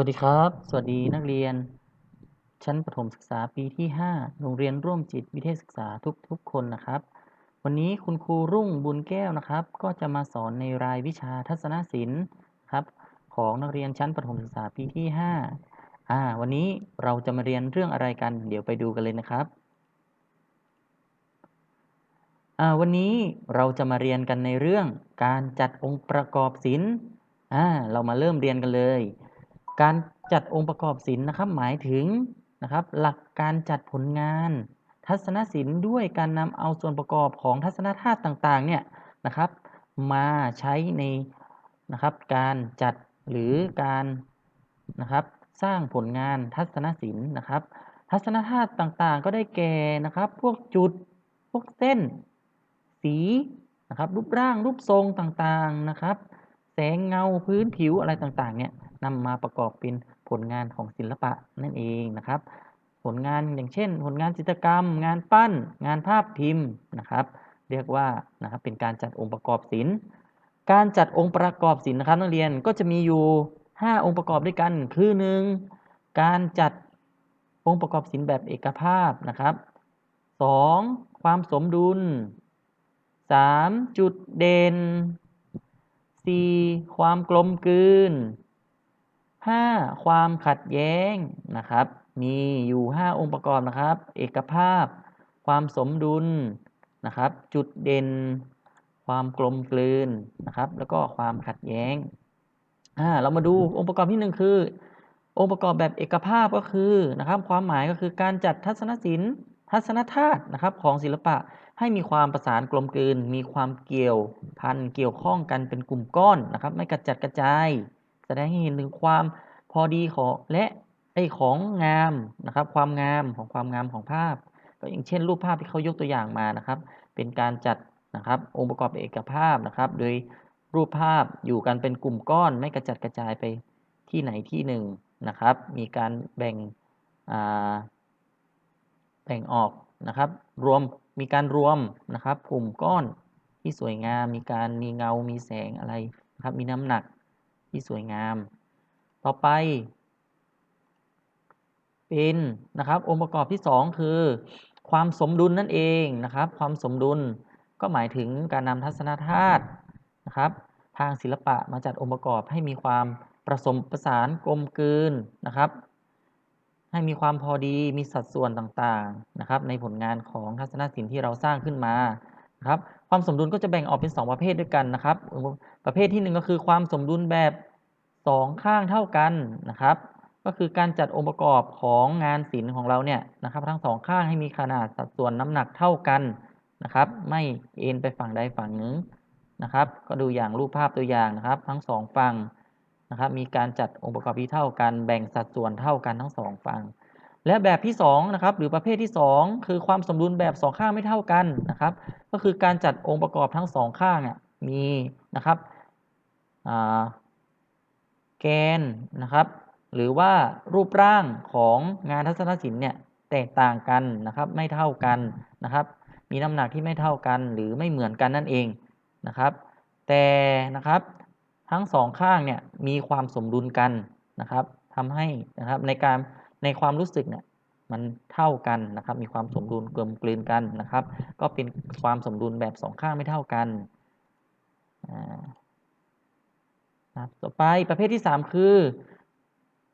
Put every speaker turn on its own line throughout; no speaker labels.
วัสดีครับ สวัสดีนักเรียน ชั้นประถมศึกษาปีที่ 5 โรงเรียนร่วมจิตวิเทศศึกษาทุกๆ คนนะครับ วันนี้คุณครูรุ่งบุญแก้วนะครับ ก็จะมาสอนในรายวิชาทัศนศิลป์ครับ ของนักเรียนชั้นประถมศึกษาปีที่ 5 อ่า วันนี้เราจะมาเรียนเรื่องอะไรกัน เดี๋ยวไปดูกันเลยนะครับ อ่า วันนี้เราจะมาเรียนกันในเรื่องการจัดองค์ประกอบศิลป์ อ่า เรามาเริ่มเรียนกันเลย การจัดองค์ประกอบศิลป์นะครับหมายถึงนะครับหลักการจัดผลงาน ทัศนศิลป์ด้วยการนำเอาส่วนประกอบของทัศนธาตุต่างๆเนี่ยนะครับมาใช้ในนะครับการจัดหรือการนะครับสร้างผลงานทัศนศิลป์นะครับ ทัศนธาตุต่างๆ ก็ได้แก่นะครับพวกจุดพวกเส้น สีนะครับรูปร่างรูปทรงต่างๆนะครับ แสงเงาพื้นผิวอะไรต่างๆเนี่ย นำมาประกอบเป็นผลงานของศิลปะนั่นเองนะครับ ผลงานอย่างเช่น ผลงานจิตรกรรม งานปั้น งานภาพพิมพ์นะครับ เรียกว่านะครับเป็นการจัดองค์ประกอบศิลป์การจัดองค์ประกอบศิลป์นะครับนักเรียนก็จะมีอยู่ 5 องค์ประกอบด้วยกัน คือ 1. การจัดองค์ประกอบศิลป์แบบเอกภาพนะครับ 2. ความสมดุล 3. จุดเด่น 4. ความกลมกลืน 5. ความขัดแย้งนะครับ มีอยู่ 5 องค์ประกอบนะครับ เอกภาพ ความสมดุลนะครับ จุดเด่น ความกลมกลืนนะครับ แล้วก็ความขัดแย้งอ่าเรามาดูองค์ประกอบที่หนึ่งคือ องค์ประกอบแบบเอกภาพก็คือนะครับ ความหมายก็คือการจัดทัศนศิลป์ทัศนธาตุนะครับของศิลปะให้มีความประสานกลมกลืน มีความเกี่ยวพันเกี่ยวข้องกันเป็นกลุ่มก้อนนะครับ ไม่กระจัดกระจาย แสดงให้เห็นถึงความพอดีของและไอของงามนะครับ ความงามของความงามของภาพ ก็อย่างเช่น รูปภาพที่เขายกตัวอย่างมานะครับ เป็นการจัดนะครับ องค์ประกอบเอกภาพนะครับ โดยรูปภาพอยู่กันเป็นกลุ่มก้อนไม่กระจัดกระจายไปที่ไหนที่หนึ่งนะครับ มีการแบ่งแบ่งออกนะครับ รวมมีการรวมนะครับ กลุ่มก้อนที่สวยงาม มีการมีเงา มีแสงอะไรครับ มีน้ำหนัก ที่สวยงาม ต่อไป เป็นนะครับองค์ประกอบที่ 2 คือ ความสมดุลนั่นเองนะครับ ความสมดุลก็หมายถึงการนำทัศนธาตุนะครับ ทางศิลปะมาจัดองค์ประกอบให้มีความประสมประสานกลมกลืนนะครับ ให้มีความพอดีมีสัดส่วนต่างๆนะครับ ในผลงานของทัศนศิลป์ที่เราสร้างขึ้นมานะครับความสมดุลก็จะแบ่งออกเป็น 2 ประเภทด้วยกันนะครับ ประเภทที่ 1 ก็คือความสมดุลแบบ 2ข้างเท่ากันนะครับ ก็คือการจัดองค์ประกอบของงานศิลป์ของเราเนี่ยนะครับ ทั้งสองข้างให้มีขนาดสัดส่วนน้ำหนักเท่ากันนะครับ ไม่เอ็นไปฝั่งใดฝั่งหนึ่งนะครับ ก็ดูอย่างรูปภาพตัวอย่างนะครับ ทั้งสองฝั่งนะครับ มีการจัดองค์ประกอบที่เท่ากัน แบ่งสัดส่วนเท่ากันทั้งสองฝั่งและแบบที่2นะครับหรือประเภทที่ 2 คือความสมดุลแบบสองข้างไม่เท่ากันนะครับ ก็คือการจัดองค์ประกอบทั้งสองข้างมีนะครับ แกนนะครับ หรือว่ารูปร่างของงานทัศนศิลป์เนี่ยแตกต่างกันนะครับไม่เท่ากันนะครับ มีน้ำหนักที่ไม่เท่ากัน หรือไม่เหมือนกันนั่นเองนะครับ แต่นะครับทั้งสองข้างเนี่ยมีความสมดุลกันนะครับทำให้นะครับในการในความรู้สึกเนี่ยมันเท่ากันนะครับ มีความสมดุลกลมกลืนกันนะครับ ก็เป็นความสมดุลแบบสองข้างไม่เท่ากันค รับต่อไปประเภทที่ 3 คือ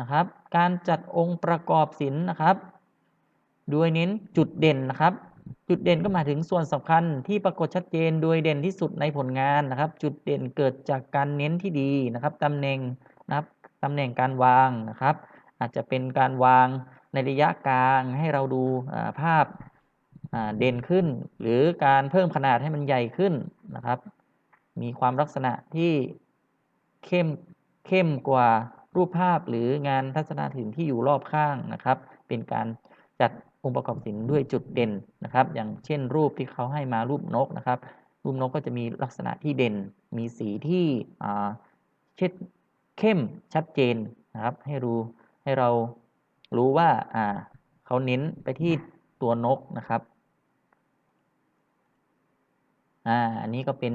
นะครับ การจัดองค์ประกอบศิลป์นะครับโดยเน้นจุดเด่นนะครับ จุดเด่นก็หมายถึงส่วนสำคัญที่ปรากฏชัดเจนโดยเด่นที่สุดในผลงานนะครับ จุดเด่นเกิดจากการเน้นที่ดีนะครับตำแหน่งนะครับตำแหน่งการวางนะครับ อาจจะเป็นการวางในระยะกลางให้เราดูภาพเด่นขึ้น หรือการเพิ่มขนาดให้มันใหญ่ขึ้นนะครับ มีความลักษณะที่ เข้มเข้มกว่ารูปภาพหรืองานทัศนศิลป์ที่อยู่รอบข้างนะครับ เป็นการจัดองค์ประกอบศิลป์ด้วยจุดเด่นนะครับ อย่างเช่นรูปที่เขาให้มารูปนกนะครับ รูปนกก็จะมีลักษณะที่เด่น มีสีที่เช็ดเข้มชัดเจนนะครับ ให้รู้ให้เรารู้ว่าอ่าเขาเน้นไปที่ตัวนกนะครับอ่าอันนี้ก็เป็น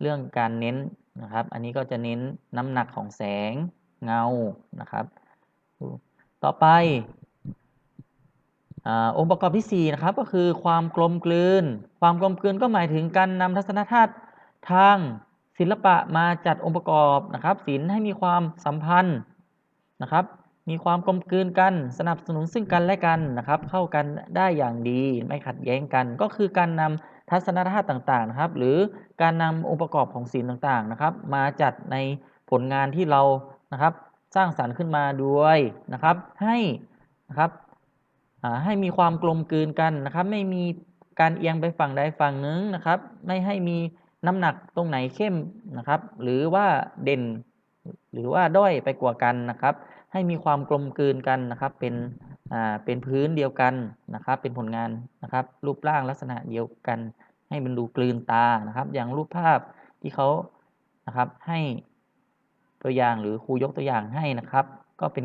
เรื่องการเน้น นะครับ อันนี้ก็จะเน้นน้ำหนักของแสงเงานะครับ ต่อไปอองค์ประกอบที่ 4 นะครับ ก็คือความกลมกลืน ความกลมกลืนก็หมายถึงการนำทัศนธาตุทางศิลปะมาจัดองค์ประกอบนะครับศิลป์ให้มีความสัมพันธ์นะครับ มีความกลมกลืนกัน สนับสนุนซึ่งกันและกันนะครับ เข้ากันได้อย่างดีไม่ขัดแย้งกัน ก็คือการนำ ทัศนธาตุต่างๆนะครับ หรือการนำองค์ประกอบของศิลต่างๆนะครับ มาจัดในผลงานที่เรานะครับ สร้างสรรค์ขึ้นมาด้วยนะครับ ให้นะครับให้มีความกลมกลืนกันนะครับ ไม่มีการเอียงไปฝั่งใดฝั่งหนึ่งนะครับ ไม่ให้มีน้ำหนักตรงไหนเข้มนะครับ หรือว่าเด่น หรือว่าด้อยไปกว่ากันนะครับ ให้มีความกลมกลืนกันนะครับ เป็น เป็นพื้นเดียวกันนะครับ เป็นผลงานนะครับ รูปร่างลักษณะเดียวกัน ให้มันดูกลืนตานะครับ อย่างรูปภาพที่เขานะครับให้ตัวอย่างหรือครูยกตัวอย่างให้นะครับ ก็เป็น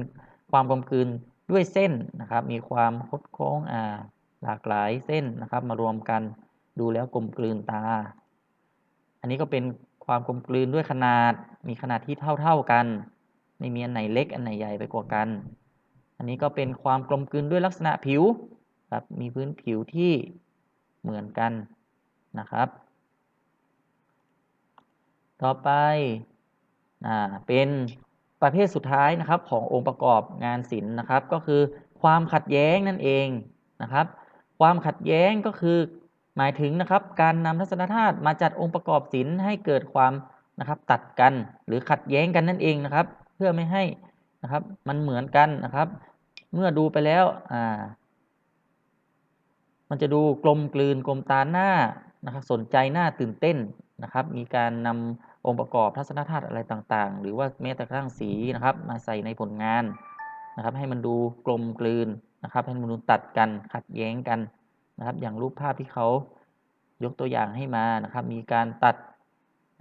ความกลมกลืนด้วยเส้นนะครับ มีความคดโค้งอ่าหลากหลายเส้นนะครับ มารวมกันดูแล้วกลมกลืนตา อันนี้ก็เป็นความกลมกลืนด้วยขนาด มีขนาดที่เท่า ๆกัน ไม่มีอันไหนเล็กอันไหนใหญ่ไปกว่ากัน นนี้ก็เป็นความกลมกลืนด้วยลักษณะผิวครับมีพื้นผิวที่เหมือนกันนะครับ ต่อไปอ่าเป็นประเภทสุดท้ายนะครับขององค์ประกอบงานศิลป์นะครับ ก็คือความขัดแย้งนั่นเองนะครับ ความขัดแย้งก็คือหมายถึงนะครับการนำทัศนธาตุมาจัดองค์ประกอบศิลป์ให้เกิดความนะครับตัดกันหรือขัดแย้งกันนั่นเองนะครับ เพื่อไม่ให้นะครับมันเหมือนกันนะครับ เมื่อดูไปแล้วอ่า มันจะดูกลมกลืนกลมตาหน้านะครับสนใจหน้าตื่นเต้นนะครับ มีการนำองค์ประกอบทัศนธาตุอะไรต่างๆ หรือว่าแม้แต่กระทั่งสีนะครับ มาใส่ในผลงานนะครับ ให้มันดูกลมกลืนนะครับ ให้มันดูตัดกันขัดแย้งกันนะครับ อย่างรูปภาพที่เขายกตัวอย่างให้มานะครับ มีการตัด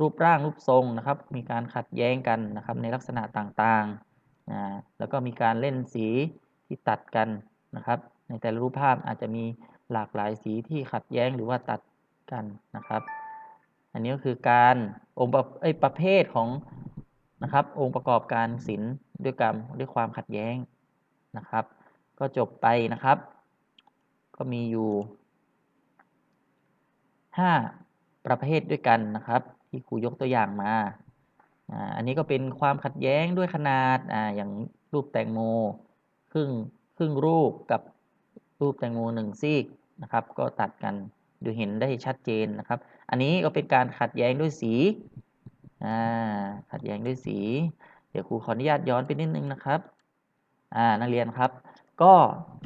รูปร่างรูปทรงนะครับ มีการขัดแย้งกันนะครับ ในลักษณะต่างๆนะแล้วก็มีการเล่นสี ที่ตัดกันนะครับ ในแต่ละรูปภาพอาจจะมีหลากหลายสีที่ขัดแย้งหรือว่าตัดกันนะครับ อันนี้ก็คือการองค์ประเอ้ประเภทของนะครับ องค์ประกอบการศิลป์ด้วยกรรมด้วยความขัดแย้งนะครับ ก็จบไปนะครับ ก็มีอยู่ 5 ประเภทด้วยกันนะครับ ที่ครูยกตัวอย่างมาอ่าอันนี้ก็เป็นความขัดแย้งด้วยขนาดอ่าอย่างรูปแตงโม ครึ่งครึ่งรูปกับรูปแตงโมหนึ่งซีกนะครับ ก็ตัดกันดูเห็นได้ชัดเจนนะครับ อันนี้ก็เป็นการขัดแย้งด้วยสีอ่าขัดแย้งด้วยสี เดี๋ยวครูขออนุญาตย้อนไปนิดนึงนะครับอ่านักเรียนครับ ก็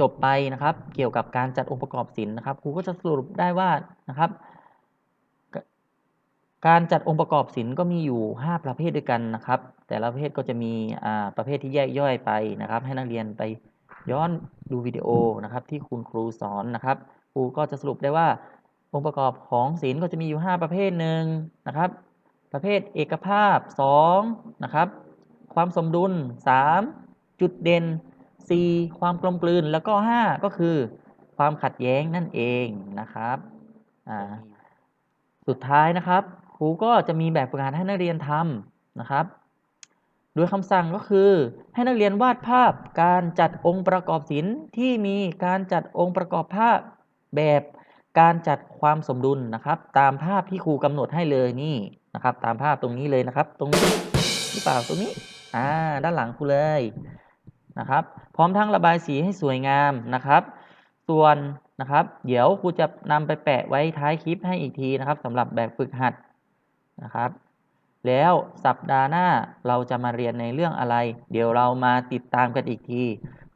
จบไปนะครับ เกี่ยวกับการจัดองค์ประกอบศิลป์นะครับครูก็จะสรุปได้ว่านะครับ การจัดองค์ประกอบศิลป์ก็มีอยู่ 5 ประเภทด้วยกันนะครับ แต่ละประเภทก็จะมีประเภทที่แยกย่อยไปนะครับ ให้นักเรียนไปย้อนดูวิดีโอนะครับ ที่คุณครูสอนนะครับครูก็จะสรุปได้ว่าองค์ประกอบของศิลป์ก็จะมีอยู่ 5 ประเภทหนึ่งนะครับ ประเภทเอกภาพ2นะครับความสมดุล 3 จุดเด่น 4 ความกลมกลืนแล้วก็ 5 ก็คือ ความขัดแย้งนั่นเองนะครับสุดท้ายนะครับ ครูก็จะมีแบบฝึกหัดให้นักเรียนทำนะครับ โดยคำสั่งก็คือให้นักเรียนวาดภาพการจัดองค์ประกอบศิลป์ที่มีการจัดองค์ประกอบภาพแบบการจัดความสมดุลนะครับ ตามภาพที่ครูกำหนดให้เลยนี่นะครับ ตามภาพตรงนี้เลยนะครับ ตรงนี้หรือเปล่าตรงนี้อ่าด้านหลังครูเลยนะครับ พร้อมทั้งระบายสีให้สวยงามนะครับ ส่วนนะครับ เดี๋ยวครูจะนำไปแปะไว้ท้ายคลิปให้อีกทีนะครับสำหรับแบบฝึกหัด นะครับ แล้วสัปดาห์หน้าเราจะมาเรียนในเรื่องอะไร เดี๋ยวเรามาติดตามกันอีกที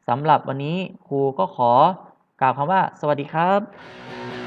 สำหรับวันนี้ครูก็ขอกล่าวคำว่า สวัสดีครับ